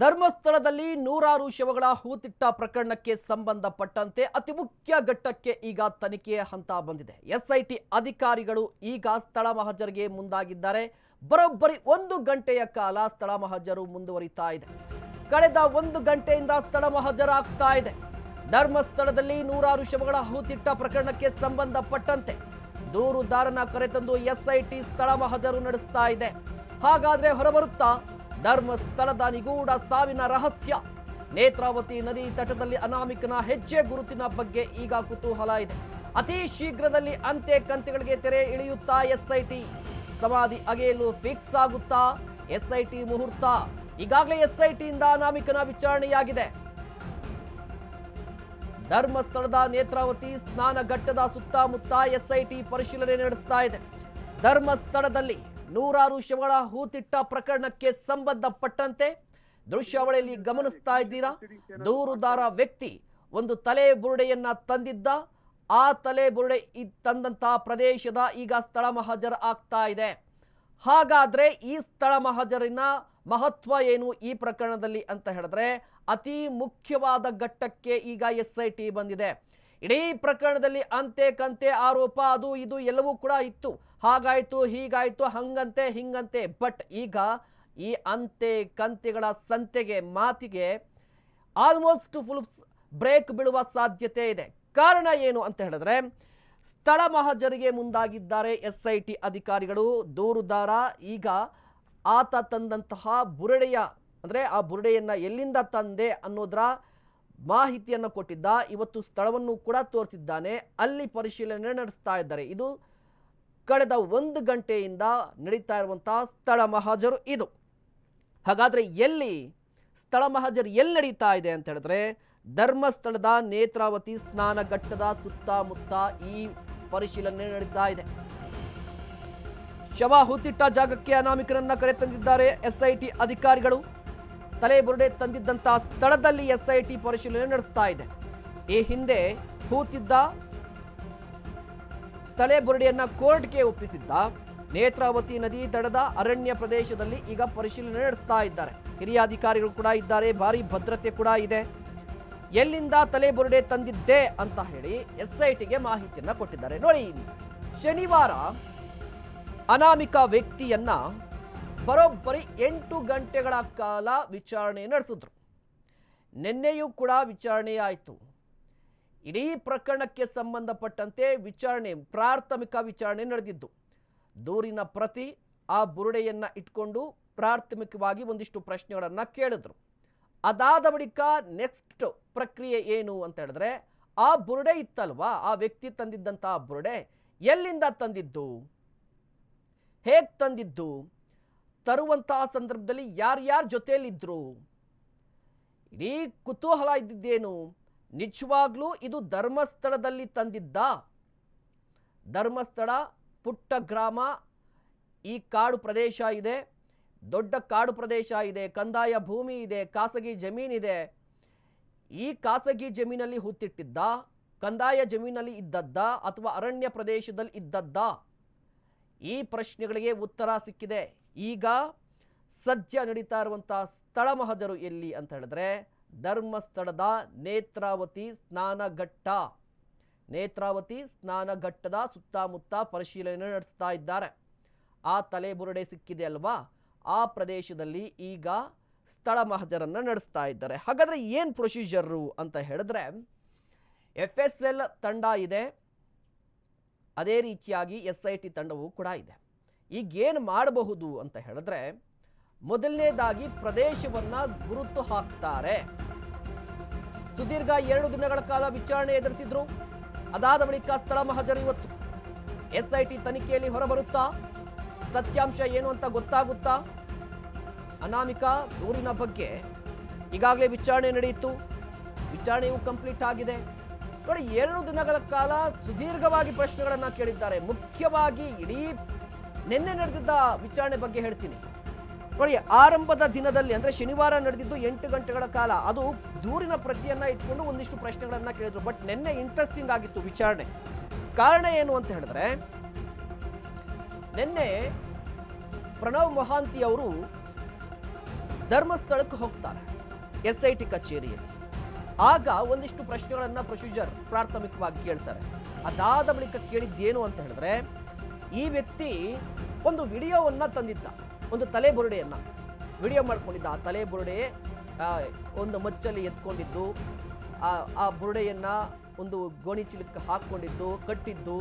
ಧರ್ಮಸ್ಥಳದಲ್ಲಿ ನೂರಾರು ಶವಗಳ ಹೂತಿಟ್ಟ ಪ್ರಕರಣಕ್ಕೆ ಸಂಬಂಧಪಟ್ಟಂತೆ ಅತಿ ಮುಖ್ಯ ಘಟ್ಟಕ್ಕೆ ಈಗ ತನಿಖೆಯ ಹಂತ ಬಂದಿದೆ. ಎಸ್ಐಟಿ ಅಧಿಕಾರಿಗಳು ಈಗ ಸ್ಥಳ ಮಹಜರಿಗೆ ಮುಂದಾಗಿದ್ದಾರೆ. ಬರೋಬ್ಬರಿ ಒಂದು ಗಂಟೆಯ ಕಾಲ ಸ್ಥಳ ಮಹಜರು ಮುಂದುವರಿತಾ ಇದೆ. ಕಳೆದ ಒಂದು ಗಂಟೆಯಿಂದ ಸ್ಥಳ ಮಹಜರಾಗ್ತಾ ಇದೆ. ಧರ್ಮಸ್ಥಳದಲ್ಲಿ ನೂರಾರು ಶವಗಳ ಹೂತಿಟ್ಟ ಪ್ರಕರಣಕ್ಕೆ ಸಂಬಂಧಪಟ್ಟಂತೆ ದೂರುದಾರನ ಕರೆತಂದು ಎಸ್ಐಟಿ ಸ್ಥಳ ಮಹಜರು ನಡೆಸ್ತಾ ಇದೆ. ಹಾಗಾದ್ರೆ ಹೊರಬರುತ್ತಾ? ಧರ್ಮಸ್ಥಳದ ನಿಗೂಢ ಸಾವಿನ ರಹಸ್ಯ. ನೇತ್ರಾವತಿ ನದಿ ತಟದಲ್ಲಿ ಅನಾಮಿಕನ ಹೆಜ್ಜೆ ಗುರುತಿನ ಬಗ್ಗೆ ಈಗ ಕುತೂಹಲ ಇದೆ. ಅತಿ ಶೀಘ್ರದಲ್ಲಿ ಅಂತೆ ಕಂತೆಗಳಿಗೆ ತೆರೆ ಇಳಿಯುತ್ತಾ ಎಸ್ಐಟಿ. ಸಮಾಧಿ ಅಗೆಯಲು ಫಿಕ್ಸ್ ಆಗುತ್ತಾ ಎಸ್ಐಟಿ ಮುಹೂರ್ತ. ಈಗಾಗಲೇ ಎಸ್ಐಟಿಯಿಂದ ಅನಾಮಿಕನ ವಿಚಾರಣೆಯಾಗಿದೆ. ಧರ್ಮಸ್ಥಳದ ನೇತ್ರಾವತಿ ಸ್ನಾನಘಟ್ಟದ ಸುತ್ತಮುತ್ತ ಎಸ್ಐಟಿ ಪರಿಶೀಲನೆ ನಡೆಸ್ತಾ ಇದೆ. ಧರ್ಮಸ್ಥಳದಲ್ಲಿ ನೂರಾರು ಶವಗಳ ಹೂತಿಟ್ಟ ಪ್ರಕರಣಕ್ಕೆ ಸಂಬಂಧಪಟ್ಟಂತೆ ದೃಶ್ಯಾವಳಿಯಲ್ಲಿ ಗಮನಿಸ್ತಾ ಇದ್ದೀರಾ? ದೂರುದಾರ ವ್ಯಕ್ತಿ ಒಂದು ತಲೆ ಬುರುಡೆಯನ್ನ ತಂದಿದ್ದ. ಆ ತಲೆ ಬುರುಡೆ ತಂದಂತಹ ಪ್ರದೇಶದ ಈಗ ಸ್ಥಳ ಮಹಾಜರ್ ಆಗ್ತಾ ಇದೆ. ಹಾಗಾದ್ರೆ ಈ ಸ್ಥಳ ಮಹಜರಿನ ಮಹತ್ವ ಏನು ಈ ಪ್ರಕರಣದಲ್ಲಿ ಅಂತ ಹೇಳಿದ್ರೆ ಅತಿ ಮುಖ್ಯವಾದ ಘಟ್ಟಕ್ಕೆ ಈಗ ಎಸ್ ಬಂದಿದೆ. ಇಡೀ ಪ್ರಕರಣದಲ್ಲಿ ಅಂತೆ ಕಂತೆ ಆರೋಪ, ಅದು ಇದು ಎಲ್ಲವೂ ಕೂಡ ಇತ್ತು. ಹಾಗಾಯಿತು, ಹೀಗಾಯಿತು, ಹಂಗಂತೆ, ಹಿಂಗಂತೆ. ಬಟ್ ಈಗ ಈ ಅಂತೆ ಕಂತೆಗಳ ಸಂತೆಗೆ, ಮಾತಿಗೆ ಆಲ್ಮೋಸ್ಟ್ ಫುಲ್ ಬ್ರೇಕ್ ಬೀಳುವ ಸಾಧ್ಯತೆ ಇದೆ. ಕಾರಣ ಏನು ಅಂತ ಹೇಳಿದ್ರೆ, ಸ್ಥಳ ಮಹಜರಿಗೆ ಮುಂದಾಗಿದ್ದಾರೆ ಎಸ್ ಐ ಟಿ ಅಧಿಕಾರಿಗಳು. ದೂರುದಾರ, ಈಗ ಆತ ತಂದಂತಹ ಬುರುಡೆಯ, ಅಂದರೆ ಆ ಬುರುಡೆಯನ್ನು ಎಲ್ಲಿಂದ ತಂದೆ ಅನ್ನೋದರ ಮಾಹಿತಿಯನ್ನು ಕೊಟ್ಟಿದ್ದ, ಇವತ್ತು ಸ್ಥಳವನ್ನು ಕೂಡ ತೋರಿಸಿದ್ದಾನೆ. ಅಲ್ಲಿ ಪರಿಶೀಲನೆ ನಡೆಸ್ತಾ ಇದ್ದಾರೆ. ಇದು ಕಳೆದ ಒಂದು ಗಂಟೆಯಿಂದ ನಡೀತಾ ಇರುವಂತಹ ಸ್ಥಳ ಮಹಾಜರು ಇದು. ಹಾಗಾದ್ರೆ ಎಲ್ಲಿ, ಸ್ಥಳ ಮಹಾಜರು ಎಲ್ಲಿ ನಡೀತಾ ಇದೆ ಅಂತ ಹೇಳಿದ್ರೆ, ಧರ್ಮಸ್ಥಳದ ನೇತ್ರಾವತಿ ಸ್ನಾನಘಟ್ಟದ ಸುತ್ತಮುತ್ತ ಈ ಪರಿಶೀಲನೆ ನಡೀತಾ ಇದೆ. ಶವ ಹುತ್ತಿಟ್ಟ ಜಾಗಕ್ಕೆ ಅನಾಮಿಕರನ್ನ ಕರೆತಂದಿದ್ದಾರೆ ಎಸ್ಐಟಿ ಅಧಿಕಾರಿಗಳು. ತಲೆ ಬುರುಡೆ ತಂದಿದ್ದಂತಹ ಸ್ಥಳದಲ್ಲಿ ಎಸ್ಐಟಿ ಪರಿಶೀಲನೆ ನಡೆಸ್ತಾ ಇದೆ. ಈ ಹಿಂದೆ ಕೂತಿದ್ದ ತಲೆ ಬುರುಡೆಯನ್ನ ಕೋರ್ಟ್ಗೆ ಒಪ್ಪಿಸಿದ್ದ ನೇತ್ರಾವತಿ ನದಿ ದಡದ ಅರಣ್ಯ ಪ್ರದೇಶದಲ್ಲಿ ಈಗ ಪರಿಶೀಲನೆ ನಡೆಸ್ತಾ ಇದ್ದಾರೆ. ಹಿರಿಯ ಅಧಿಕಾರಿಗಳು ಕೂಡ ಇದ್ದಾರೆ, ಭಾರಿ ಭದ್ರತೆ ಕೂಡ ಇದೆ. ಎಲ್ಲಿಂದ ತಲೆ ಬುರುಡೆ ತಂದಿದ್ದೆ ಅಂತ ಹೇಳಿ ಎಸ್ಐಟಿಗೆ ಮಾಹಿತಿಯನ್ನ ಕೊಟ್ಟಿದ್ದಾರೆ. ನೋಡಿ, ಶನಿವಾರ ಅನಾಮಿಕ ವ್ಯಕ್ತಿಯನ್ನ ಬರೋಬ್ಬರಿ ಎಂಟು ಗಂಟೆಗಳ ಕಾಲ ವಿಚಾರಣೆ ನಡೆಸಿದ್ರು. ನಿನ್ನೆಯೂ ಕೂಡ ವಿಚಾರಣೆ ಆಯಿತು. ಇಡೀ ಪ್ರಕರಣಕ್ಕೆ ಸಂಬಂಧಪಟ್ಟಂತೆ ವಿಚಾರಣೆ, ಪ್ರಾಥಮಿಕ ವಿಚಾರಣೆ ನಡೆದಿದ್ದು. ದೂರಿನ ಪ್ರತಿ ಆ ಬುರುಡೆಯನ್ನು ಇಟ್ಕೊಂಡು ಪ್ರಾಥಮಿಕವಾಗಿ ಒಂದಿಷ್ಟು ಪ್ರಶ್ನೆಗಳನ್ನು ಕೇಳಿದ್ರು. ಅದಾದ ಬಳಿಕ ನೆಕ್ಸ್ಟ್ ಪ್ರಕ್ರಿಯೆ ಏನು ಅಂತ ಹೇಳಿದ್ರೆ, ಆ ಬುರುಡೆ ಇತ್ತಲ್ವಾ? ಆ ವ್ಯಕ್ತಿ ತಂದಿದ್ದಂಥ ಬುರುಡೆ ಎಲ್ಲಿಂದ ತಂದಿದ್ದು? ಹೇಗೆ ತಂದಿದ್ದು? ತರುವಂತಹ ಸಂದರ್ಭದಲ್ಲಿ ಯಾರ್ಯಾರ ಜೊತೆಯಲ್ಲಿದ್ದರು ಇಡೀ ಕುತೂಹಲ ಇದ್ದಿದ್ದೇನು? ನಿಜವಾಗ್ಲೂ ಇದು ಧರ್ಮಸ್ಥಳದಲ್ಲಿ ತಂದಿದ್ದ? ಧರ್ಮಸ್ಥಳ, ಪುಟ್ಟ ಗ್ರಾಮ, ಈ ಕಾಡು ಪ್ರದೇಶ ಇದೆ, ದೊಡ್ಡ ಕಾಡು ಪ್ರದೇಶ ಇದೆ, ಕಂದಾಯ ಭೂಮಿ ಇದೆ, ಖಾಸಗಿ ಜಮೀನಿದೆ ಈ ಖಾಸಗಿ ಜಮೀನಲ್ಲಿ ಹುತ್ತಿಟ್ಟಿದ್ದ ಕಂದಾಯ ಜಮೀನಲ್ಲಿ ಇದ್ದದ್ದ ಅಥವಾ ಅರಣ್ಯ ಪ್ರದೇಶದಲ್ಲಿ ಇದ್ದದ್ದ? ಈ ಪ್ರಶ್ನೆಗಳಿಗೆ ಉತ್ತರ ಸಿಕ್ಕಿದೆ. ಈಗ ಸದ್ಯ ನಡೀತಾ ಇರುವಂಥ ಸ್ಥಳ ಮಹಜರು ಎಲ್ಲಿ ಅಂತ ಹೇಳಿದ್ರೆ ಧರ್ಮಸ್ಥಳದ ನೇತ್ರಾವತಿ ಸ್ನಾನಘಟ್ಟ. ನೇತ್ರಾವತಿ ಸ್ನಾನಘಟ್ಟದ ಸುತ್ತಮುತ್ತ ಪರಿಶೀಲನೆ ನಡೆಸ್ತಾ ಇದ್ದಾರೆ. ಆ ತಲೆಬುರುಡೆ ಸಿಕ್ಕಿದೆ ಅಲ್ವಾ? ಆ ಪ್ರದೇಶದಲ್ಲಿ ಈಗ ಸ್ಥಳ ಮಹಜರನ್ನು ನಡೆಸ್ತಾ ಇದ್ದಾರೆ. ಹಾಗಾದರೆ ಏನು ಪ್ರೊಸೀಜರು ಅಂತ ಹೇಳಿದ್ರೆ ಎಫ್ ಎಸ್ ಎಲ್ ತಂಡ ಇದೆ. ಅದೇ ರೀತಿಯಾಗಿ ಎಸ್ ಐ ಟಿ ತಂಡವೂ ಕೂಡ ಇದೆ. ಈಗ ಏನು ಮಾಡಬಹುದು ಅಂತ ಹೇಳಿದ್ರೆ ಮೊದಲನೇದಾಗಿ ಪ್ರದೇಶವನ್ನ ಗುರುತು ಹಾಕ್ತಾರೆ. ಸುದೀರ್ಘ ಎರಡು ದಿನಗಳ ಕಾಲ ವಿಚಾರಣೆ ಎದುರಿಸಿದ್ರು. ಅದಾದ ಬಳಿಕ ಸ್ಥಳ ಮಹಜರು ಇವತ್ತು. ಎಸ್ಐಟಿ ತನಿಖೆಯಲ್ಲಿ ಹೊರಬರುತ್ತಾ? ಸತ್ಯಾಂಶ ಏನು ಅಂತ ಗೊತ್ತಾಗುತ್ತಾ? ಅನಾಮಿಕ ದೂರಿನ ಬಗ್ಗೆ ಈಗಾಗಲೇ ವಿಚಾರಣೆ ನಡೆಯಿತು. ವಿಚಾರಣೆಯು ಕಂಪ್ಲೀಟ್ ಆಗಿದೆ. ನೋಡಿ, ಎರಡು ದಿನಗಳ ಕಾಲ ಸುದೀರ್ಘವಾಗಿ ಪ್ರಶ್ನೆಗಳನ್ನು ಕೇಳಿದ್ದಾರೆ. ಮುಖ್ಯವಾಗಿ ಇಡೀ ನಿನ್ನೆ ನಡೆದಿದ್ದ ವಿಚಾರಣೆ ಬಗ್ಗೆ ಹೇಳ್ತೀನಿ. ನೋಡಿ, ಆರಂಭದ ದಿನದಲ್ಲಿ ಅಂದ್ರೆ ಶನಿವಾರ ನಡೆದಿದ್ದು ಎಂಟು ಗಂಟೆಗಳ ಕಾಲ. ಅದು ದೂರಿನ ಪ್ರತಿಯನ್ನ ಇಟ್ಕೊಂಡು ಒಂದಿಷ್ಟು ಪ್ರಶ್ನೆಗಳನ್ನ ಕೇಳಿದ್ರು. ಬಟ್ ನಿನ್ನೆ ಇಂಟ್ರೆಸ್ಟಿಂಗ್ ಆಗಿತ್ತು ವಿಚಾರಣೆ. ಕಾರಣ ಏನು ಅಂತ ಹೇಳಿದ್ರೆ, ನಿನ್ನೆ ಪ್ರಣವ್ ಮೊಹಾಂತಿ ಅವರು ಧರ್ಮಸ್ಥಳಕ್ಕೆ ಹೋಗ್ತಾರೆ, ಎಸ್ ಐ ಟಿ ಕಚೇರಿಯಲ್ಲಿ. ಆಗ ಒಂದಿಷ್ಟು ಪ್ರಶ್ನೆಗಳನ್ನ ಪ್ರೊಸೀಜರ್ ಪ್ರಾಥಮಿಕವಾಗಿ ಕೇಳ್ತಾರೆ. ಅದಾದ ಬಳಿಕ ಕೇಳಿದ್ದೇನು ಅಂತ ಹೇಳಿದ್ರೆ ಈ ವ್ಯಕ್ತಿ ಒಂದು ವಿಡಿಯೋವನ್ನು ತಂದಿದ್ದ, ಒಂದು ತಲೆ ಬುರುಡೆಯನ್ನು ವಿಡಿಯೋ ಮಾಡ್ಕೊಂಡಿದ್ದ, ಆ ತಲೆ ಬುರುಡೆ ಒಂದು ಮಚ್ಚಲ್ಲಿ ಎತ್ಕೊಂಡಿದ್ದು, ಆ ಬುರುಡೆಯನ್ನ ಒಂದು ಗೋಣಿ ಚೀಲಕ್ಕೆ ಹಾಕ್ಕೊಂಡಿದ್ದು, ಕಟ್ಟಿದ್ದು,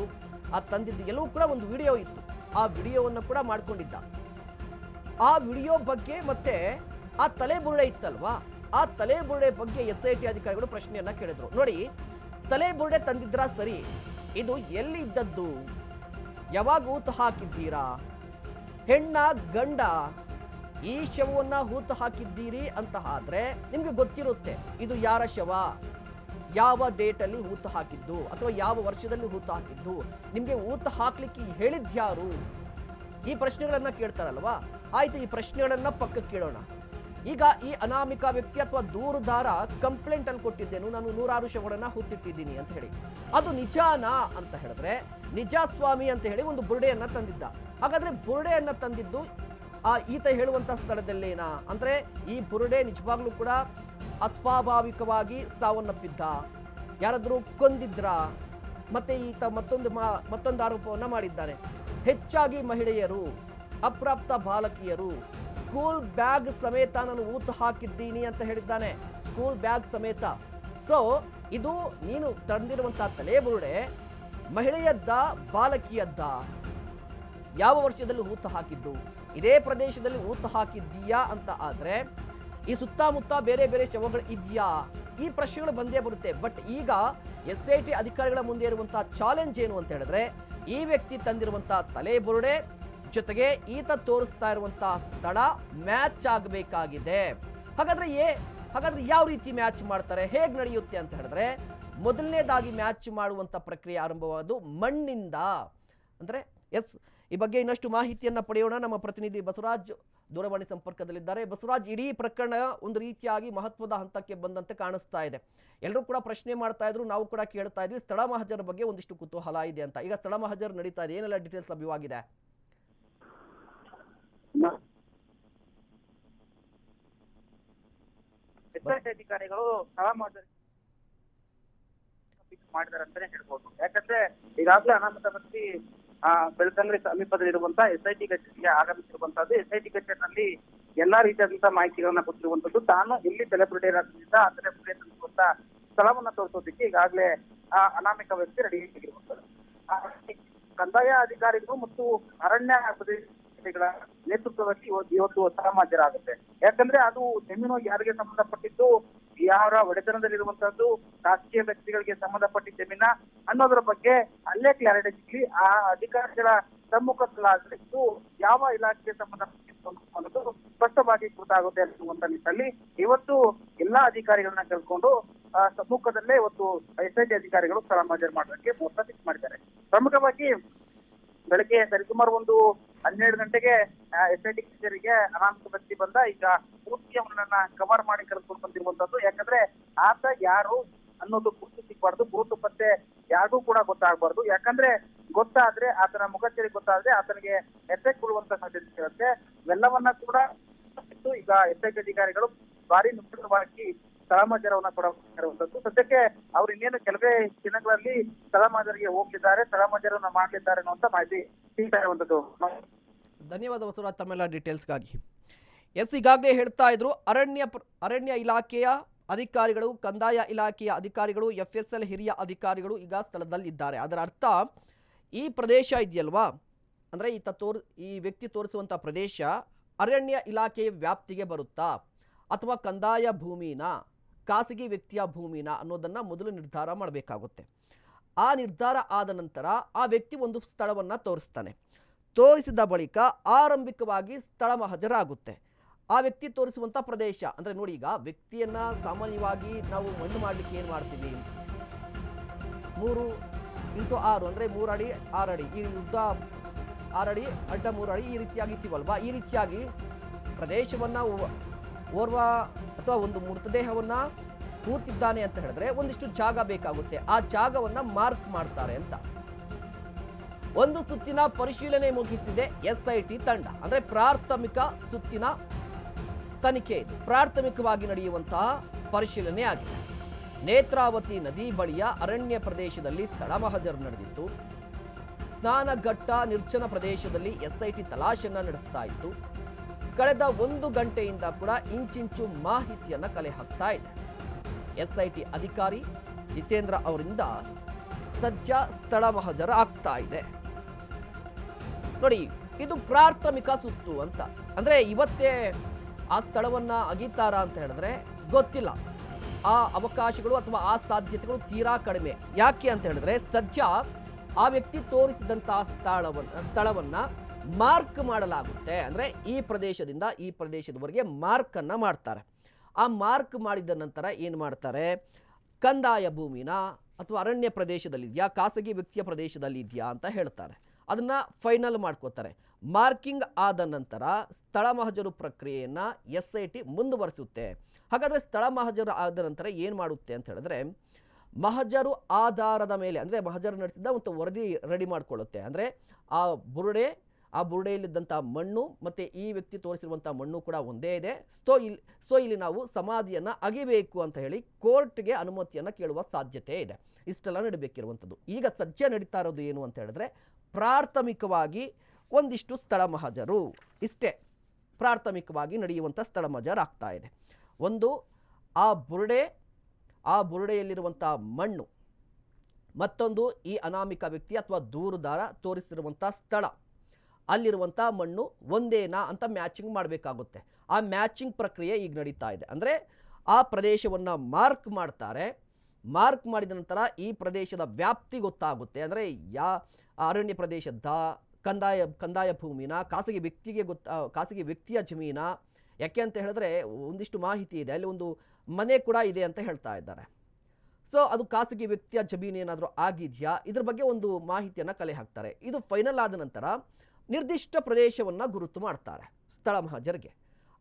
ಆ ತಂದಿದ್ದು ಎಲ್ಲವೂ ಕೂಡ ಒಂದು ವಿಡಿಯೋ ಇತ್ತು. ಆ ವಿಡಿಯೋವನ್ನು ಕೂಡ ಮಾಡಿಕೊಂಡಿದ್ದ. ಆ ವಿಡಿಯೋ ಬಗ್ಗೆ ಮತ್ತೆ ಆ ತಲೆ ಬುರುಡೆ ಇತ್ತಲ್ವಾ? ಆ ತಲೆ ಬುರುಡೆ ಬಗ್ಗೆ ಎಸ್ ಐ ಟಿ ಅಧಿಕಾರಿಗಳು ಪ್ರಶ್ನೆಯನ್ನ ಕೇಳಿದ್ರು. ನೋಡಿ ತಲೆ ಬುರುಡೆ ತಂದಿದ್ರ ಸರಿ, ಇದು ಎಲ್ಲಿ ಇದ್ದದ್ದು ಯಾವಾಗ ಹೂತು ಹಾಕಿದ್ದೀರಾ? ಹೆಣ್ಣ, ಗಂಡ, ಈ ಶವವನ್ನ ಹೂತು ಹಾಕಿದ್ದೀರಿ ಅಂತ ಆದ್ರೆ ನಿಮ್ಗೆ ಗೊತ್ತಿರುತ್ತೆ ಇದು ಯಾರ ಶವ? ಯಾವ ಡೇಟಲ್ಲಿ ಹೂತು ಹಾಕಿದ್ದು ಅಥವಾ ಯಾವ ವರ್ಷದಲ್ಲಿ ಹೂತು ಹಾಕಿದ್ದು? ನಿಮ್ಗೆ ಹೂತು ಹಾಕ್ಲಿಕ್ಕೆ ಹೇಳಿದ್ಯಾರು? ಈ ಪ್ರಶ್ನೆಗಳನ್ನ ಕೇಳ್ತಾರಲ್ವಾ? ಆಯ್ತು ಈ ಪ್ರಶ್ನೆಗಳನ್ನ ಪಕ್ಕಕ್ಕೆ ಕೇಳೋಣ. ಈಗ ಈ ಅನಾಮಿಕ ವ್ಯಕ್ತಿ ಅಥವಾ ದೂರುದಾರ ಕಂಪ್ಲೇಂಟ್ ಅಲ್ಲಿ ಕೊಟ್ಟಿದ್ದೇನು. ನಾನು ನೂರಾರು ಶವಗಳನ್ನ ಹುತ್ತಿಟ್ಟಿದ್ದೀನಿ ಅಂತ ಹೇಳಿ. ಅದು ನಿಜಾನಾ ಅಂತ ಹೇಳಿದ್ರೆ ನಿಜ ಸ್ವಾಮಿ ಅಂತ ಹೇಳಿ ಒಂದು ಬುರುಡೆಯನ್ನ ತಂದಿದ್ದ. ಹಾಗಾದ್ರೆ ಬುರುಡೆಯನ್ನ ತಂದಿದ್ದು ಆ ಈತ ಹೇಳುವಂತ ಸ್ಥಳದಲ್ಲೇನಾ? ಅಂದ್ರೆ ಈ ಬುರುಡೆ ನಿಜವಾಗ್ಲೂ ಕೂಡ ಅಸ್ವಾಭಾವಿಕವಾಗಿ ಸಾವನ್ನಪ್ಪಿದ್ದ. ಯಾರಾದರೂ ಕೊಂದಿದ್ರ? ಮತ್ತೆ ಈತ ಮತ್ತೊಂದು ಮತ್ತೊಂದು ಆರೋಪವನ್ನ ಮಾಡಿದ್ದಾನೆ. ಹೆಚ್ಚಾಗಿ ಮಹಿಳೆಯರು, ಅಪ್ರಾಪ್ತ ಬಾಲಕಿಯರು ಸ್ಕೂಲ್ ಬ್ಯಾಗ್ ಸಮೇತ ನಾನು ಊತು ಹಾಕಿದ್ದೀನಿ ಅಂತ ಹೇಳಿದ್ದಾನೆ. ಸ್ಕೂಲ್ ಬ್ಯಾಗ್ ಸಮೇತ. ಸೊ ಇದು ನೀನು ತಂದಿರುವಂತಹ ತಲೆಬುರುಡೆ, ಮಹಿಳೆಯದ್ದ, ಬಾಲಕಿಯದ್ದ. ಯಾವ ವರ್ಷದಲ್ಲಿ ಊತ ಹಾಕಿದ್ದು? ಇದೇ ಪ್ರದೇಶದಲ್ಲಿ ಊತ ಹಾಕಿದ್ದೀಯಾ ಅಂತ ಆದ್ರೆ, ಈ ಸುತ್ತಮುತ್ತ ಬೇರೆ ಬೇರೆ ಶವಗಳು ಇದೆಯಾ? ಈ ಪ್ರಶ್ನೆಗಳು ಬಂದೇ ಬರುತ್ತೆ. ಬಟ್ ಈಗ ಎಸ್ ಐ ಟಿ ಅಧಿಕಾರಿಗಳ ಮುಂದೆ ಇರುವಂತಹ ಚಾಲೆಂಜ್ ಏನು ಅಂತ ಹೇಳಿದ್ರೆ, ಈ ವ್ಯಕ್ತಿ ತಂದಿರುವಂತಹ ತಲೆ ಬುರುಡೆ ಜೊತೆಗೆ ಈತ ತೋರಿಸ್ತಾ ಇರುವಂತಹ ಸ್ಥಳ ಮ್ಯಾಚ್ ಆಗಬೇಕಾಗಿದೆ. ಹಾಗಾದ್ರೆ ಏ, ಹಾಗಾದ್ರೆ ಯಾವ ರೀತಿ ಮ್ಯಾಚ್ ಮಾಡ್ತಾರೆ, ಹೇಗೆ ನಡೆಯುತ್ತೆ ಅಂತ ಹೇಳಿದ್ರೆ, ಮೊದಲನೇದಾಗಿ ಮ್ಯಾಚ್ ಮಾಡುವಂತ ಪ್ರಕ್ರಿಯೆ ಆರಂಭವಾದು ಮಣ್ಣಿಂದ. ಅಂದ್ರೆ ಎಸ್, ಈ ಬಗ್ಗೆ ಇನ್ನಷ್ಟು ಮಾಹಿತಿಯನ್ನ ಪಡೆಯೋಣ. ನಮ್ಮ ಪ್ರತಿನಿಧಿ ಬಸವರಾಜ್ ದೂರವಾಣಿ ಸಂಪರ್ಕದಲ್ಲಿದ್ದಾರೆ. ಬಸವರಾಜ್, ಇಡೀ ಪ್ರಕರಣ ಒಂದು ರೀತಿಯಾಗಿ ಮಹತ್ವದ ಹಂತಕ್ಕೆ ಬಂದಂತೆ ಕಾಣಿಸ್ತಾ ಇದೆ. ಎಲ್ಲರೂ ಕೂಡ ಪ್ರಶ್ನೆ ಮಾಡ್ತಾ ಇದ್ರು, ನಾವು ಕೂಡ ಕೇಳ್ತಾ ಇದ್ವಿ. ಸ್ಥಳ ಮಹಜರ ಬಗ್ಗೆ ಒಂದಿಷ್ಟು ಕುತೂಹಲ ಇದೆ ಅಂತ. ಈಗ ಸ್ಥಳ ಮಹಜರ್ ನಡೀತಾ ಇದೆ. ಏನೆಲ್ಲ ಡೀಟೇಲ್ಸ್ ಲಭ್ಯವಾಗಿದೆ? ಎಸ್ಐಟಿ ಅಧಿಕಾರಿಗಳು ಸ್ಥಳ ಮಾದರಿ ಮಾಡಿದಾರೆ ಅಂತಾನೆ ಹೇಳ್ಬೋದು. ಯಾಕಂದ್ರೆ ಈಗಾಗಲೇ ಅನಾಮತ ವ್ಯಕ್ತಿ ಬೆಳ್ತಂಗಡಿ ಸಮೀಪದಲ್ಲಿರುವಂತಹ ಎಸ್ಐಟಿ ಕಚೇರಿಗೆ ಆಗಮಿಸಿರುವಂತಹದ್ದು ಎಸ್ಐಟಿ ಕಚೇರಿನಲ್ಲಿ ಎಲ್ಲಾ ರೀತಿಯಾದಂತಹ ಮಾಹಿತಿಗಳನ್ನ ಕೊಟ್ಟಿರುವಂತದ್ದು ತಾನು ಎಲ್ಲಿ ಸೆಲೆಬ್ರಿಟಿ ಇರೋದ್ರಿಂದ ಆ ಸೆಲೆಬ್ರಿಟಿ ತಂದಿರುವಂತ ಸ್ಥಳವನ್ನ ತೋರಿಸೋದಕ್ಕೆ ಈಗಾಗಲೇ, ಆ, ಅನಾಮಿಕ ವ್ಯಕ್ತಿ ರೆಡಿ ಆಗಿರುವಂತದ್ದು. ಕಂದಾಯ ಅಧಿಕಾರಿಗಳು ಮತ್ತು ಅರಣ್ಯ ಪ್ರದೇಶಗಳ ನೇತೃತ್ವದಲ್ಲಿ ಇವತ್ತು ಸ್ಥಳ ಯಾಕಂದ್ರೆ ಅದು ಜಮೀನು ಯಾರಿಗೆ ಸಂಬಂಧಪಟ್ಟಿದ್ದು, ಯಾರ ಒಡೆತನದಲ್ಲಿರುವಂತಹದ್ದು ರಾಜಕೀಯ ವ್ಯಕ್ತಿಗಳಿಗೆ ಸಂಬಂಧಪಟ್ಟ ಜಮೀನ ಅನ್ನೋದ್ರ ಬಗ್ಗೆ ಅಲ್ಲೇ ಕ್ಲಾರಿಟಿ ಸಿಗ್ಲಿ, ಆ ಅಧಿಕಾರಿಗಳ ಸಮ್ಮುಖದಲ್ಲಾಗಲಿದ್ದು ಯಾವ ಇಲಾಖೆಗೆ ಸಂಬಂಧಪಟ್ಟಿದ್ದು ಅನ್ನೋದು ಸ್ಪಷ್ಟವಾಗಿ ಗೊತ್ತಾಗುತ್ತೆ ಅನ್ನುವಂತ ನಿಟ್ಟಲ್ಲಿ ಇವತ್ತು ಎಲ್ಲಾ ಅಧಿಕಾರಿಗಳನ್ನ ಕರ್ಕೊಂಡು ಸಮ್ಮುಖದಲ್ಲೇ ಇವತ್ತು ಎಸ್ ಐ ಟಿ ಅಧಿಕಾರಿಗಳು ಸ್ಥಳ ಮಾಡೋದಕ್ಕೆ ಮುಹೂರ್ತ ಫಿಕ್ಸ್ ಮಾಡಿದ್ದಾರೆ. ಪ್ರಮುಖವಾಗಿ ಬೆಳಗ್ಗೆ ಸರಿಸುಮಾರು ಒಂದು ಹನ್ನೆರಡು ಗಂಟೆಗೆ ಎಸ್ ಐ ಟಿ ಕಚೇರಿಗೆ ಅನಾಮಿಕ ವ್ಯಕ್ತಿ ಬಂದ, ಈಗ ಪೂರ್ತಿ ಅವನನ್ನ ಕವರ್ ಮಾಡಿ ಕರೆದುಕೊಂಡು ಬಂದಿರುವಂತದ್ದು. ಯಾಕಂದ್ರೆ ಆತ ಯಾರು ಅನ್ನೋದು ಗುರುತು ಸಿಗಬಾರ್ದು. ಗುರುತು ಪತ್ತೆ ಯಾರಿಗೂ ಕೂಡ ಗೊತ್ತಾಗಬಾರ್ದು. ಯಾಕಂದ್ರೆ ಗೊತ್ತಾದ್ರೆ ಆತನ ಮುಖಚೇರಿ ಗೊತ್ತಾದ್ರೆ ಆತನಿಗೆ ಎಫೆಕ್ಟ್ ಕೊಡುವಂತ ಸಾಧ್ಯತೆ ಇರುತ್ತೆ. ಇವೆಲ್ಲವನ್ನ ಕೂಡ ಈಗ ಎಸ್ ಐ ಟಿ ಅಧಿಕಾರಿಗಳು ಭಾರಿ ನಿಶ್ಚಿತವಾಗಿ ಸ್ಥಳಮಾಜರವನ್ನ ಕೂಡ ಇರುವಂತದ್ದು ಸದ್ಯಕ್ಕೆ ಅವ್ರು ಇನ್ನೇನು ಕೆಲವೇ ದಿನಗಳಲ್ಲಿ ಸ್ಥಳಮಾಜರಿಗೆ ಹೋಗ್ತಿದ್ದಾರೆ ಸ್ಥಳಮಾಜರವನ್ನ ಮಾಡಲಿದ್ದಾರೆ ಅನ್ನುವಂತ ಮಾಹಿತಿ ಸಿಗ್ತಾ ಇರುವಂತದ್ದು ಧನ್ಯವಾದ ಬಸವರಾಜ್ ತಮ್ಮೆಲ್ಲ ಡೀಟೇಲ್ಸ್ಗಾಗಿ. ಎಸ್, ಈಗಾಗಲೇ ಹೇಳ್ತಾ ಇದ್ರು, ಅರಣ್ಯ ಅರಣ್ಯ ಇಲಾಖೆಯ ಅಧಿಕಾರಿಗಳು, ಕಂದಾಯ ಇಲಾಖೆಯ ಅಧಿಕಾರಿಗಳು ಎಫ್ ಎಸ್ ಎಲ್ ಹಿರಿಯ ಅಧಿಕಾರಿಗಳು ಈಗ ಸ್ಥಳದಲ್ಲಿದ್ದಾರೆ. ಅದರ ಅರ್ಥ, ಈ ಪ್ರದೇಶ ಇದೆಯಲ್ವಾ? ಅಂದರೆ ಈತ ತೋರ್, ಈ ವ್ಯಕ್ತಿ ತೋರಿಸುವಂಥ ಪ್ರದೇಶ ಅರಣ್ಯ ಇಲಾಖೆಯ ವ್ಯಾಪ್ತಿಗೆ ಬರುತ್ತಾ ಅಥವಾ ಕಂದಾಯ ಭೂಮಿನ? ಖಾಸಗಿ ವ್ಯಕ್ತಿಯ ಭೂಮಿನ ಅನ್ನೋದನ್ನು ಮೊದಲು ನಿರ್ಧಾರ ಮಾಡಬೇಕಾಗುತ್ತೆ. ಆ ನಿರ್ಧಾರ ಆದ ನಂತರ ಆ ವ್ಯಕ್ತಿ ಒಂದು ಸ್ಥಳವನ್ನು ತೋರಿಸ್ತಾನೆ. ತೋರಿಸಿದ ಬಳಿಕ ಆರಂಭಿಕವಾಗಿ ಸ್ಥಳ ಹಾಜರಾಗುತ್ತೆ. ಆ ವ್ಯಕ್ತಿ ತೋರಿಸುವಂಥ ಪ್ರದೇಶ, ಅಂದರೆ ನೋಡಿ ಈಗ ವ್ಯಕ್ತಿಯನ್ನ ಸಾಮಾನ್ಯವಾಗಿ ನಾವು ಮಣ್ಣು ಮಾಡಲಿಕ್ಕೆ ಏನು ಮಾಡ್ತೀವಿ? ಮೂರು ಇಂಟು ಆರು ಅಂದರೆ ಮೂರು ಅಡಿ, ಆರು ಅಡಿ. ಈ ಉದ್ದ ಆರು ಅಡಿ, ಅಡ್ಡ ಮೂರು ಅಡಿ ಈ ರೀತಿಯಾಗಿ ಇತ್ತೀವಲ್ವಾ ಈ ರೀತಿಯಾಗಿ ಪ್ರದೇಶವನ್ನು ಓರ್ವ ಅಥವಾ ಒಂದು ಮೃತದೇಹವನ್ನು ಕೂತಿದ್ದಾನೆ ಅಂತ ಹೇಳಿದ್ರೆ ಒಂದಿಷ್ಟು ಜಾಗ ಬೇಕಾಗುತ್ತೆ. ಆ ಜಾಗವನ್ನು ಮಾರ್ಕ್ ಮಾಡ್ತಾರೆ ಅಂತ. ಒಂದು ಸುತ್ತಿನ ಪರಿಶೀಲನೆ ಮುಗಿಸಿದೆ ಎಸ್ ಐ ಟಿ ತಂಡ. ಅಂದರೆ ಪ್ರಾಥಮಿಕ ಸುತ್ತಿನ ತನಿಖೆ ಇದು. ಪ್ರಾಥಮಿಕವಾಗಿ ನಡೆಯುವಂತಹ ಪರಿಶೀಲನೆ ಆಗಿದೆ. ನೇತ್ರಾವತಿ ನದಿ ಬಳಿಯ ಅರಣ್ಯ ಪ್ರದೇಶದಲ್ಲಿ ಸ್ಥಳ ಮಹಜರು ನಡೆದಿತ್ತು. ಸ್ನಾನಘಟ್ಟ ನಿರ್ಜನ ಪ್ರದೇಶದಲ್ಲಿ ಎಸ್ಐಟಿ ತಲಾಶೆಯನ್ನು ನಡೆಸ್ತಾ ಇತ್ತು. ಕಳೆದ ಒಂದು ಗಂಟೆಯಿಂದ ಕೂಡ ಇಂಚಿಂಚು ಮಾಹಿತಿಯನ್ನು ಕಲೆ ಹಾಕ್ತಾ ಇದೆ. ಎಸ್ಐಟಿ ಅಧಿಕಾರಿ ಜಿತೇಂದ್ರ ಅವರಿಂದ ಸದ್ಯ ಸ್ಥಳ ಮಹಜರ ಆಗ್ತಾ ಇದೆ. ನೋಡಿ, ಇದು ಪ್ರಾಥಮಿಕ ಸುತ್ತು ಅಂತ. ಅಂದ್ರೆ ಇವತ್ತೇ ಆ ಸ್ಥಳವನ್ನ ಅಗೀತಾರ ಅಂತ ಹೇಳಿದ್ರೆ ಗೊತ್ತಿಲ್ಲ. ಆ ಅವಕಾಶಗಳು ಅಥವಾ ಆ ಸಾಧ್ಯತೆಗಳು ತೀರಾ ಕಡಿಮೆ. ಯಾಕೆ ಅಂತ ಹೇಳಿದ್ರೆ ಸದ್ಯ ಆ ವ್ಯಕ್ತಿ ತೋರಿಸಿದಂತಹ ಸ್ಥಳವನ್ನ ಸ್ಥಳವನ್ನ ಮಾರ್ಕ್ ಮಾಡಲಾಗುತ್ತೆ ಅಂದರೆ ಈ ಪ್ರದೇಶದಿಂದ ಈ ಪ್ರದೇಶದವರೆಗೆ ಮಾರ್ಕನ್ನು ಮಾಡ್ತಾರೆ. ಆ ಮಾರ್ಕ್ ಮಾಡಿದ ನಂತರ ಏನು ಮಾಡ್ತಾರೆ? ಕಂದಾಯ ಭೂಮಿನ ಅಥವಾ ಅರಣ್ಯ ಪ್ರದೇಶದಲ್ಲಿದೆಯಾ, ಖಾಸಗಿ ವ್ಯಕ್ತಿಯ ಪ್ರದೇಶದಲ್ಲಿ ಇದೆಯಾ ಅಂತ ಹೇಳ್ತಾರೆ. ಅದನ್ನು ಫೈನಲ್ ಮಾಡ್ಕೋತಾರೆ. ಮಾರ್ಕಿಂಗ್ ಆದ ನಂತರ ಸ್ಥಳ ಮಹಜರು ಪ್ರಕ್ರಿಯೆಯನ್ನು ಎಸ್ ಐ ಟಿ ಮುಂದುವರಿಸುತ್ತೆ. ಹಾಗಾದರೆ ಸ್ಥಳ ಮಹಜರು ಆದ ನಂತರ ಏನು ಮಾಡುತ್ತೆ ಅಂತ ಹೇಳಿದ್ರೆ, ಮಹಜರು ಆಧಾರದ ಮೇಲೆ, ಅಂದರೆ ಮಹಜರು ನಡೆಸಿದ ಒಂದು ವರದಿ ರೆಡಿ ಮಾಡಿಕೊಳ್ಳುತ್ತೆ. ಅಂದರೆ ಆ ಬುರುಡೆ ಆ ಬುರುಡೆಯಲ್ಲಿದ್ದಂಥ ಮಣ್ಣು ಮತ್ತು ಈ ವ್ಯಕ್ತಿ ತೋರಿಸಿರುವಂಥ ಮಣ್ಣು ಕೂಡ ಒಂದೇ ಇದೆ. ಸೊ ಇಲ್ಲಿ ಸೊ ಇಲ್ಲಿ ನಾವು ಸಮಾಧಿಯನ್ನು ಅಗಿಬೇಕು ಅಂತ ಹೇಳಿ ಕೋರ್ಟ್ಗೆ ಅನುಮತಿಯನ್ನು ಕೇಳುವ ಸಾಧ್ಯತೆ ಇದೆ. ಇಷ್ಟೆಲ್ಲ ನಡಿಬೇಕಿರುವಂಥದ್ದು. ಈಗ ಸದ್ಯ ನಡೀತಾ ಇರೋದು ಏನು ಅಂತ ಹೇಳಿದ್ರೆ ಪ್ರಾಥಮಿಕವಾಗಿ ಒಂದಿಷ್ಟು ಸ್ಥಳ ಮಹಜರು. ಇಷ್ಟೇ ಪ್ರಾಥಮಿಕವಾಗಿ ನಡೆಯುವಂಥ ಸ್ಥಳ ಮಹಜರಾಗ್ತಾ ಇದೆ. ಒಂದು, ಆ ಬುರುಡೆ, ಆ ಬುರುಡೆಯಲ್ಲಿರುವಂಥ ಮಣ್ಣು. ಮತ್ತೊಂದು, ಈ ಅನಾಮಿಕ ವ್ಯಕ್ತಿ ಅಥವಾ ದೂರುದಾರ ತೋರಿಸಿರುವಂಥ ಸ್ಥಳ. ಅಲ್ಲಿರುವಂಥ ಮಣ್ಣು ಒಂದೇನಾ ಅಂತ ಮ್ಯಾಚಿಂಗ್ ಮಾಡಬೇಕಾಗುತ್ತೆ. ಆ ಮ್ಯಾಚಿಂಗ್ ಪ್ರಕ್ರಿಯೆ ಈಗ ನಡೀತಾ ಇದೆ. ಅಂದರೆ ಆ ಪ್ರದೇಶವನ್ನು ಮಾರ್ಕ್ ಮಾಡ್ತಾರೆ. ಮಾರ್ಕ್ ಮಾಡಿದ ನಂತರ ಈ ಪ್ರದೇಶದ ವ್ಯಾಪ್ತಿ ಗೊತ್ತಾಗುತ್ತೆ. ಅಂದರೆ ಯಾ ಅರಣ್ಯ ಪ್ರದೇಶದ ಕಂದಾಯ ಕಂದಾಯ ಭೂಮಿನ, ಖಾಸಗಿ ವ್ಯಕ್ತಿಗೆ ಗೊತ್ತ, ಖಾಸಗಿ ವ್ಯಕ್ತಿಯ ಜಮೀನ, ಯಾಕೆ ಅಂತ ಹೇಳಿದ್ರೆ ಒಂದಿಷ್ಟು ಮಾಹಿತಿ ಇದೆ. ಅಲ್ಲಿ ಒಂದು ಮನೆ ಕೂಡ ಇದೆ ಅಂತ ಹೇಳ್ತಾ ಇದ್ದಾರೆ. ಸೊ ಅದು ಖಾಸಗಿ ವ್ಯಕ್ತಿಯ ಜಮೀನು ಏನಾದರೂ ಆಗಿದೆಯಾ? ಇದ್ರ ಬಗ್ಗೆ ಒಂದು ಮಾಹಿತಿಯನ್ನು ಕಲೆ ಹಾಕ್ತಾರೆ. ಇದು ಫೈನಲ್ ಆದ ನಂತರ ನಿರ್ದಿಷ್ಟ ಪ್ರದೇಶವನ್ನು ಗುರುತು ಮಾಡ್ತಾರೆ, ಸ್ಥಳ ಮಹಾಜರಿಗೆ.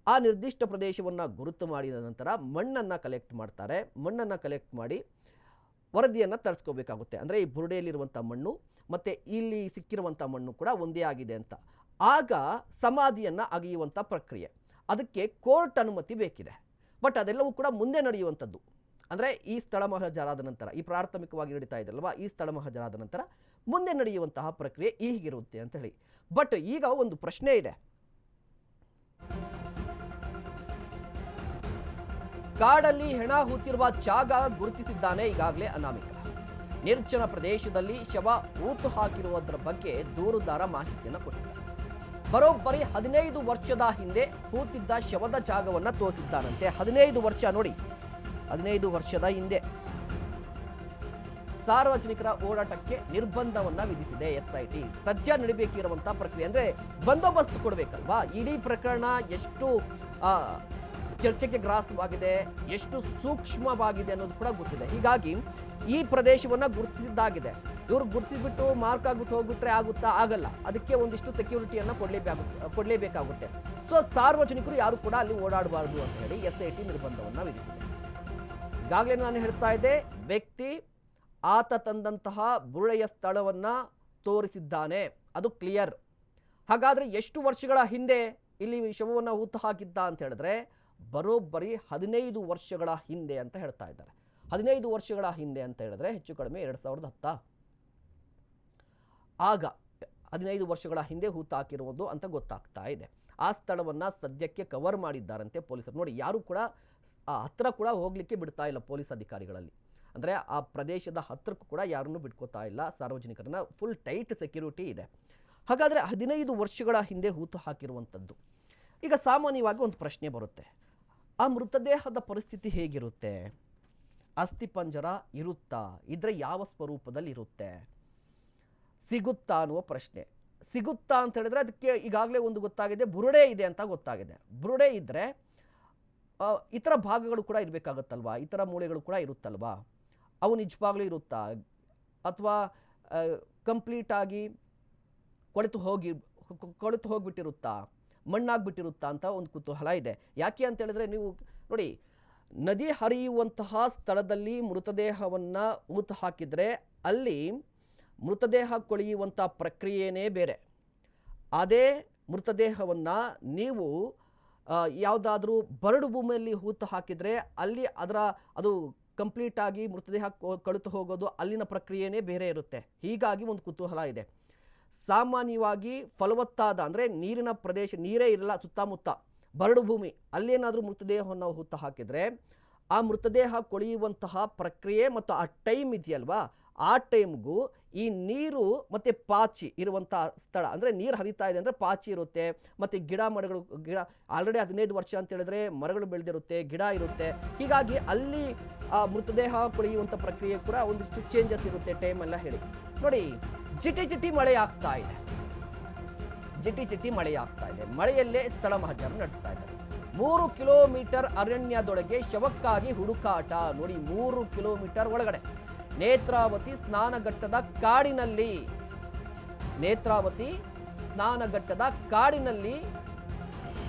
ಆ ನಿರ್ದಿಷ್ಟ ಪ್ರದೇಶವನ್ನು ಗುರುತು ಮಾಡಿದ ನಂತರ ಮಣ್ಣನ್ನು ಕಲೆಕ್ಟ್ ಮಾಡ್ತಾರೆ. ಮಣ್ಣನ್ನು ಕಲೆಕ್ಟ್ ಮಾಡಿ ವರದಿಯನ್ನು ತರಿಸ್ಕೋಬೇಕಾಗುತ್ತೆ. ಅಂದರೆ ಈ ಬುರುಡೆಯಲ್ಲಿರುವಂಥ ಮಣ್ಣು ಮತ್ತು ಇಲ್ಲಿ ಸಿಕ್ಕಿರುವಂಥ ಮಣ್ಣು ಕೂಡ ಒಂದೇ ಆಗಿದೆ ಅಂತ. ಆಗ ಸಮಾಧಿಯನ್ನು ಅಗೆಯುವಂಥ ಪ್ರಕ್ರಿಯೆ. ಅದಕ್ಕೆ ಕೋರ್ಟ್ ಅನುಮತಿ ಬೇಕಿದೆ. ಬಟ್ ಅದೆಲ್ಲವೂ ಕೂಡ ಮುಂದೆ ನಡೆಯುವಂಥದ್ದು. ಅಂದರೆ ಈ ಸ್ಥಳ ಮಹಜರಾದ ನಂತರ, ಈ ಪ್ರಾಥಮಿಕವಾಗಿ ನಡೀತಾ ಇದೆಯಲ್ವಾ? ಈ ಸ್ಥಳ ಮಹಜರಾದ ನಂತರ ಮುಂದೆ ನಡೆಯುವಂತಹ ಪ್ರಕ್ರಿಯೆ ಹೀಗಿರುತ್ತೆ ಅಂತ ಹೇಳಿ. ಬಟ್ ಈಗ ಒಂದು ಪ್ರಶ್ನೆ ಇದೆ. ಕಾಡಲ್ಲಿ ಹೆಣ ಹೂತಿರುವ ಜಾಗ ಗುರುತಿಸಿದ್ದಾನೆ ಈಗಾಗಲೇ ಅನಾಮಿಕ. ನಿರ್ಜನ ಪ್ರದೇಶದಲ್ಲಿ ಶವ ಊತು ಹಾಕಿರುವುದರ ಬಗ್ಗೆ ದೂರುದಾರ ಮಾಹಿತಿಯನ್ನು ಕೊಟ್ಟಿದ್ದಾರೆ ಬರೋಬ್ಬರಿ ಹದಿನೈದು ವರ್ಷದ ಹಿಂದೆ ಹೂತಿದ್ದ ಶವದ ಜಾಗವನ್ನು ತೋರಿಸಿದ್ದಾನಂತೆ. ಹದಿನೈದು ವರ್ಷ ನೋಡಿ. ಹದಿನೈದು ವರ್ಷದ ಹಿಂದೆ. ಸಾರ್ವಜನಿಕರ ಓಡಾಟಕ್ಕೆ ನಿರ್ಬಂಧವನ್ನ ವಿಧಿಸಿದೆ ಎಸ್ಐಟಿ. ಸದ್ಯ ನಡಿಬೇಕಿರುವಂತಹ ಪ್ರಕ್ರಿಯೆ ಅಂದ್ರೆ ಬಂದೋಬಸ್ತ್ ಕೊಡಬೇಕಲ್ವಾ? ಇಡೀ ಪ್ರಕರಣ ಎಷ್ಟು ಚರ್ಚೆಗೆ ಗ್ರಾಸವಾಗಿದೆ, ಎಷ್ಟು ಸೂಕ್ಷ್ಮವಾಗಿದೆ ಅನ್ನೋದು ಕೂಡ ಗೊತ್ತಿದೆ. ಹೀಗಾಗಿ ಈ ಪ್ರದೇಶವನ್ನ ಗುರುತಿಸಿದ್ದಾಗಿದೆ. ಇವರು ಗುರುತಿಸ್ಬಿಟ್ಟು ಮಾರ್ಕ್ ಆಗ್ಬಿಟ್ಟು ಹೋಗ್ಬಿಟ್ರೆ ಆಗುತ್ತಾ? ಆಗಲ್ಲ. ಅದಕ್ಕೆ ಒಂದಿಷ್ಟು ಸೆಕ್ಯೂರಿಟಿಯನ್ನು ಕೊಡಲೇಬೇಕು ಕೊಡಲೇಬೇಕಾಗುತ್ತೆ. ಸೊ, ಸಾರ್ವಜನಿಕರು ಯಾರು ಕೂಡ ಅಲ್ಲಿ ಓಡಾಡಬಾರ್ದು ಅಂತ ಹೇಳಿ ಎಸ್ ಐ ಟಿ ನಿರ್ಬಂಧವನ್ನು ವಿಧಿಸಿದೆ. ಈಗಾಗಲೇ ನಾನು ಹೇಳ್ತಾ ಇದ್ದೆ, ವ್ಯಕ್ತಿ ಆತ ತಂದಂತಹ ಬುರುಳೆಯ ಸ್ಥಳವನ್ನ ತೋರಿಸಿದ್ದಾನೆ. ಅದು ಕ್ಲಿಯರ್. ಹಾಗಾದ್ರೆ ಎಷ್ಟು ವರ್ಷಗಳ ಹಿಂದೆ ಇಲ್ಲಿ ಶವವನ್ನು ಹೂತು ಹಾಕಿದ್ದ ಅಂತ ಹೇಳಿದ್ರೆ ಬರೋಬ್ಬರಿ ಹದಿನೈದು ವರ್ಷಗಳ ಹಿಂದೆ ಅಂತ ಹೇಳ್ತಾ ಇದ್ದಾರೆ. ಹದಿನೈದು ವರ್ಷಗಳ ಹಿಂದೆ ಅಂತ ಹೇಳಿದ್ರೆ ಹೆಚ್ಚು ಕಡಿಮೆ ಎರಡು ಸಾವಿರದ ಹತ್ತ. ಆಗ ಹದಿನೈದು ವರ್ಷಗಳ ಹಿಂದೆ ಹೂತಾಕಿರುವುದು ಅಂತ ಗೊತ್ತಾಗ್ತಾ ಇದೆ. ಆ ಸ್ಥಳವನ್ನು ಸದ್ಯಕ್ಕೆ ಕವರ್ ಮಾಡಿದ್ದಾರಂತೆ ಪೊಲೀಸರು. ನೋಡಿ, ಯಾರು ಕೂಡ ಹತ್ರ ಕೂಡ ಹೋಗಲಿಕ್ಕೆ ಬಿಡ್ತಾ ಇಲ್ಲ ಪೊಲೀಸ್ ಅಧಿಕಾರಿಗಳಲ್ಲಿ. ಅಂದರೆ ಆ ಪ್ರದೇಶದ ಹತ್ರಕ್ಕೂ ಕೂಡ ಯಾರನ್ನೂ ಬಿಟ್ಕೋತಾ ಇಲ್ಲ. ಸಾರ್ವಜನಿಕರನ್ನ ಫುಲ್ ಟೈಟ್ ಸೆಕ್ಯೂರಿಟಿ ಇದೆ. ಹಾಗಾದರೆ ಹದಿನೈದು ವರ್ಷಗಳ ಹಿಂದೆ ಹೂತು ಹಾಕಿರುವಂಥದ್ದು ಈಗ ಸಾಮಾನ್ಯವಾಗಿ ಒಂದು ಪ್ರಶ್ನೆ ಬರುತ್ತೆ. ಆ ಮೃತದೇಹದ ಪರಿಸ್ಥಿತಿ ಹೇಗಿರುತ್ತೆ? ಅಸ್ಥಿಪಂಜರ ಇರುತ್ತಾ? ಇದ್ರೆ ಯಾವ ಸ್ವರೂಪದಲ್ಲಿ ಇರುತ್ತೆ? ಸಿಗುತ್ತಾ ಅನ್ನುವ ಪ್ರಶ್ನೆ. ಸಿಗುತ್ತಾ ಅಂತ ಹೇಳಿದ್ರೆ ಅದಕ್ಕೆ ಈಗಾಗಲೇ ಒಂದು ಗೊತ್ತಾಗಿದೆ, ಬುರುಡೆ ಇದೆ ಅಂತ ಗೊತ್ತಾಗಿದೆ. ಬುರುಡೆ ಇದ್ದರೆ ಇತರ ಭಾಗಗಳು ಕೂಡ ಇರಬೇಕಾಗತ್ತಲ್ವಾ? ಇತರ ಮೂಳೆಗಳು ಕೂಡ ಇರುತ್ತಲ್ವಾ? ಅವು ನಿಜವಾಗ್ಲೂ ಇರುತ್ತಾ? ಅಥವಾ ಕಂಪ್ಲೀಟಾಗಿ ಕೊಳೆತು ಹೋಗಿ, ಕೊಳೆತು ಹೋಗಿಬಿಟ್ಟಿರುತ್ತಾ? ಮಣ್ಣಾಗ್ಬಿಟ್ಟಿರುತ್ತಾ ಅಂತ ಒಂದು ಕುತೂಹಲ ಇದೆ. ಯಾಕೆ ಅಂತ ಹೇಳಿದ್ರೆ ನೀವು ನೋಡಿ, ನದಿ ಹರಿಯುವಂತಹ ಸ್ಥಳದಲ್ಲಿ ಮೃತದೇಹವನ್ನು ಊತು ಹಾಕಿದರೆ ಅಲ್ಲಿ ಮೃತದೇಹ ಕೊಳೆಯುವಂಥ ಪ್ರಕ್ರಿಯೆನೇ ಬೇರೆ. ಅದೇ ಮೃತದೇಹವನ್ನು ನೀವು ಯಾವುದಾದ್ರೂ ಬರಡು ಭೂಮಿಯಲ್ಲಿ ಹೂತು ಹಾಕಿದರೆ ಅಲ್ಲಿ ಅದರ, ಅದು ಕಂಪ್ಲೀಟ್ ಆಗಿ ಮೃತದೇಹ ಕಳುತು ಹೋಗೋದು ಅಲ್ಲಿನ ಪ್ರಕ್ರಿಯೆನೇ ಬೇರೆ ಇರುತ್ತೆ. ಹೀಗಾಗಿ ಒಂದು ಕುತೂಹಲ ಇದೆ. ಸಾಮಾನ್ಯವಾಗಿ ಫಲವತ್ತಾದ ಅಂದರೆ ನೀರಿನ ಪ್ರದೇಶ, ನೀರೇ ಇರಲ್ಲ, ಸುತ್ತಮುತ್ತ ಬರಡು ಭೂಮಿ, ಅಲ್ಲೇನಾದರೂ ಮೃತದೇಹವನ್ನು ಹುತ್ತು ಹಾಕಿದರೆ ಆ ಮೃತದೇಹ ಕೊಳೆಯುವಂತಹ ಪ್ರಕ್ರಿಯೆ ಮತ್ತು ಆ ಟೈಮ್ ಇದೆಯಲ್ವಾ? ಆ ಟೈಮ್ಗೂ ಈ ನೀರು ಮತ್ತು ಪಾಚಿ ಇರುವಂಥ ಸ್ಥಳ ಅಂದರೆ ನೀರು ಹರಿತಾ ಇದೆ ಅಂದರೆ ಪಾಚಿ ಇರುತ್ತೆ. ಮತ್ತು ಗಿಡ ಮರಗಳು, ಗಿಡ ಆಲ್ರೆಡಿ ಹದಿನೈದು ವರ್ಷ ಅಂತ ಹೇಳಿದ್ರೆ ಮರಗಳು ಬೆಳೆದಿರುತ್ತೆ, ಗಿಡ ಇರುತ್ತೆ. ಹೀಗಾಗಿ ಅಲ್ಲಿ ಆ ಮೃತದೇಹ ಕೊಳೆಯುವಂಥ ಪ್ರಕ್ರಿಯೆ ಕೂಡ ಒಂದಿಷ್ಟು ಚೇಂಜಸ್ ಇರುತ್ತೆ ಟೈಮ್ ಎಲ್ಲ ಹೇಳಿ. ನೋಡಿ, ಜಿಟಿ ಜಿಟಿ ಮಳೆ ಆಗ್ತಾ ಇದೆ. ಜಿಟಿ ಜಿಟಿ ಮಳೆ ಆಗ್ತಾ ಇದೆ. ಮಳೆಯಲ್ಲೇ ಸ್ಥಳ ಮಹಜಾರ ನಡೆಸ್ತಾ ಇದ್ದಾರೆ. ಮೂರು ಕಿಲೋಮೀಟರ್ ಅರಣ್ಯದೊಳಗೆ ಶವಕ್ಕಾಗಿ ಹುಡುಕಾಟ. ನೋಡಿ, ಮೂರು ಕಿಲೋಮೀಟರ್ ಒಳಗಡೆ. ನೇತ್ರಾವತಿ ಸ್ನಾನಘಟ್ಟದ ಕಾಡಿನಲ್ಲಿ, ನೇತ್ರಾವತಿ ಸ್ನಾನಘಟ್ಟದ ಕಾಡಿನಲ್ಲಿ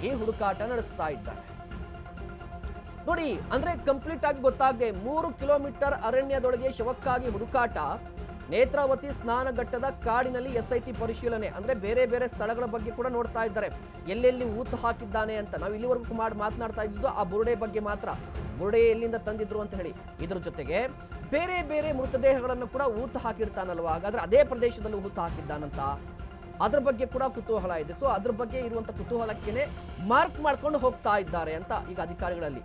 ಈ ಹುಡುಕಾಟ ನಡೆಸ್ತಾ ಇದ್ದಾರೆ. ನೋಡಿ, ಅಂದ್ರೆ ಕಂಪ್ಲೀಟ್ ಆಗಿ ಗೊತ್ತಾಗದೆ ಮೂರು ಕಿಲೋಮೀಟರ್ ಅರಣ್ಯದೊಳಗೆ ಶವಕ್ಕಾಗಿ ಹುಡುಕಾಟ. ನೇತ್ರಾವತಿ ಸ್ನಾನಘಟ್ಟದ ಕಾಡಿನಲ್ಲಿ ಎಸ್ ಐ ಟಿ ಪರಿಶೀಲನೆ, ಅಂದ್ರೆ ಬೇರೆ ಬೇರೆ ಸ್ಥಳಗಳ ಬಗ್ಗೆ ಕೂಡ ನೋಡ್ತಾ ಇದ್ದಾರೆ. ಎಲ್ಲೆಲ್ಲಿ ಊತು ಹಾಕಿದ್ದಾನೆ ಅಂತ ನಾವು ಇಲ್ಲಿವರೆಗೂ ಮಾಡಿ, ಮಾತನಾಡ್ತಾ ಇದ್ದು ಆ ಬುರುಡೆ ಬಗ್ಗೆ ಮಾತ್ರ. ಬುರುಡೆ ಎಲ್ಲಿಂದ ತಂದಿದ್ರು ಅಂತ ಹೇಳಿ. ಇದ್ರ ಜೊತೆಗೆ ಬೇರೆ ಬೇರೆ ಮೃತದೇಹಗಳನ್ನು ಕೂಡ ಊತು ಹಾಕಿರ್ತಾನಲ್ವಾ, ಹಾಗಾದ್ರೆ ಅದೇ ಪ್ರದೇಶದಲ್ಲಿ ಊತು ಹಾಕಿದ್ದಾನಂತ. ಅದ್ರ ಬಗ್ಗೆ ಕೂಡ ಕುತೂಹಲ ಇದೆ. ಸೊ ಅದ್ರ ಬಗ್ಗೆ ಇರುವಂತ ಕುತೂಹಲಕ್ಕೇನೆ ಮಾರ್ಕ್ ಮಾಡ್ಕೊಂಡು ಹೋಗ್ತಾ ಇದ್ದಾರೆ ಅಂತ ಈಗ ಅಧಿಕಾರಿಗಳಲ್ಲಿ.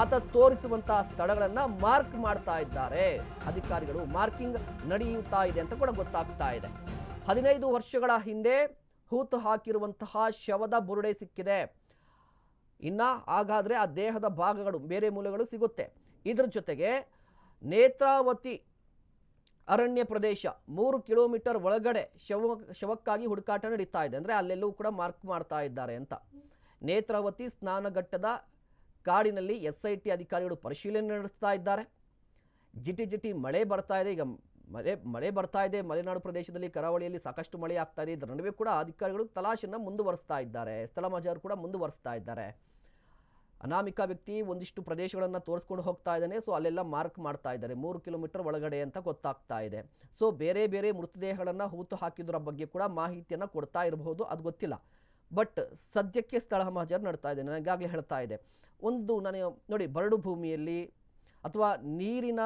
ಆತ ತೋರಿಸುವಂತಹ ಸ್ಥಳಗಳನ್ನ ಮಾರ್ಕ್ ಮಾಡ್ತಾ ಇದ್ದಾರೆ. ಅಧಿಕಾರಿಗಳು ಮಾರ್ಕಿಂಗ್ ನಡೆಯುತ್ತಾ ಇದೆ ಅಂತ ಕೂಡ ಗೊತ್ತಾಗ್ತಾ ಇದೆ. ಹದಿನೈದು ವರ್ಷಗಳ ಹಿಂದೆ ಹೂತು ಹಾಕಿರುವಂತಹ ಶವದ ಬುರುಡೆ ಸಿಕ್ಕಿದೆ. ಇನ್ನ ಹಾಗಾದ್ರೆ ಆ ದೇಹದ ಭಾಗಗಳು, ಬೇರೆ ಮೂಲೆಗಳು ಸಿಗುತ್ತೆ. ಇದರ ಜೊತೆಗೆ ನೇತ್ರಾವತಿ ಅರಣ್ಯ ಪ್ರದೇಶ ಮೂರು ಕಿಲೋಮೀಟರ್ ಒಳಗಡೆ ಶವ, ಶವಕ್ಕಾಗಿ ಹುಡುಕಾಟ ನಡೀತಾ ಇದೆ. ಅಂದರೆ ಅಲ್ಲೆಲ್ಲೂ ಕೂಡ ಮಾರ್ಕ್ ಮಾಡ್ತಾ ಇದ್ದಾರೆ ಅಂತ. ನೇತ್ರಾವತಿ ಸ್ನಾನಘಟ್ಟದ ಕಾಡಿನಲ್ಲಿ ಎಸ್ ಐ ಟಿ ಅಧಿಕಾರಿಗಳು ಪರಿಶೀಲನೆ ನಡೆಸ್ತಾ ಇದ್ದಾರೆ. ಜಿಟಿ ಜಿಟಿ ಮಳೆ ಬರ್ತಾ ಇದೆ. ಈಗ ಮಳೆ ಮಳೆ ಬರ್ತಾ ಇದೆ. ಮಲೆನಾಡು ಪ್ರದೇಶದಲ್ಲಿ ಕರಾವಳಿಯಲ್ಲಿ ಸಾಕಷ್ಟು ಮಳೆ ಆಗ್ತಾ ಇದೆ. ಇದರ ನಡುವೆ ಕೂಡ ಅಧಿಕಾರಿಗಳು ತಲಾಶನ್ನು ಮುಂದುವರಿಸ್ತಾ ಇದ್ದಾರೆ. ಸ್ಥಳ ಮಜಾರು ಕೂಡ ಮುಂದುವರಿಸ್ತಾ ಇದ್ದಾರೆ. ಅನಾಮಿಕ ವ್ಯಕ್ತಿ ಒಂದಿಷ್ಟು ಪ್ರದೇಶಗಳನ್ನು ತೋರಿಸ್ಕೊಂಡು ಹೋಗ್ತಾ ಇದ್ದಾನೆ. ಸೊ, ಅಲ್ಲೆಲ್ಲ ಮಾರ್ಕ್ ಮಾಡ್ತಾ ಇದ್ದಾರೆ. ಮೂರು ಕಿಲೋಮೀಟರ್ ಒಳಗಡೆ ಅಂತ ಗೊತ್ತಾಗ್ತಾ ಇದೆ. ಸೊ, ಬೇರೆ ಬೇರೆ ಮೃತದೇಹಗಳನ್ನು ಹೂತು ಹಾಕಿದ್ರ ಬಗ್ಗೆ ಕೂಡ ಮಾಹಿತಿಯನ್ನು ಕೊಡ್ತಾ ಇರಬಹುದು. ಅದು ಗೊತ್ತಿಲ್ಲ. ಬಟ್ ಸದ್ಯಕ್ಕೆ ಸ್ಥಳ ಮಹಜರ್ ನಡ್ತಾ ಇದೆ. ನನಗಾಗಲೇ ಹೇಳ್ತಾ ಇದೆ. ಒಂದು ನಾನು ನೋಡಿ ಬರಡು ಭೂಮಿಯಲ್ಲಿ ಅಥವಾ ನೀರಿನ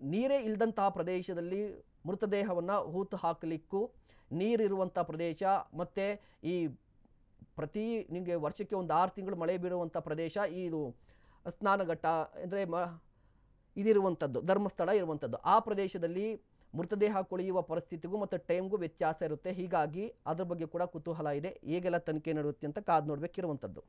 ನೀರೇ ಇಲ್ಲದಂತಹ ಪ್ರದೇಶದಲ್ಲಿ ಮೃತದೇಹವನ್ನು ಹೂತು ಹಾಕಲಿಕ್ಕೂ ನೀರಿರುವಂಥ ಪ್ರದೇಶ ಮತ್ತು ಈ ಪ್ರತಿ ನಿಮಗೆ ವರ್ಷಕ್ಕೆ ಒಂದು ಆರು ತಿಂಗಳು ಮಳೆ ಬೀಳುವಂಥ ಪ್ರದೇಶ ಇದು ಸ್ನಾನಘಟ್ಟ ಅಂದರೆ ಮ ಇದಿರುವಂಥದ್ದು, ಧರ್ಮಸ್ಥಳ ಇರುವಂಥದ್ದು. ಆ ಪ್ರದೇಶದಲ್ಲಿ ಮೃತದೇಹ ಕೊಳೆಯುವ ಪರಿಸ್ಥಿತಿಗೂ ಮತ್ತು ಟೈಮ್ಗೂ ವ್ಯತ್ಯಾಸ ಇರುತ್ತೆ. ಹೀಗಾಗಿ ಅದ್ರ ಬಗ್ಗೆ ಕೂಡ ಕುತೂಹಲ ಇದೆ. ಹೇಗೆಲ್ಲ ತನಿಖೆ ನಡೆಯುತ್ತೆ ಅಂತ ಕಾದು ನೋಡಬೇಕಿರುವಂಥದ್ದು.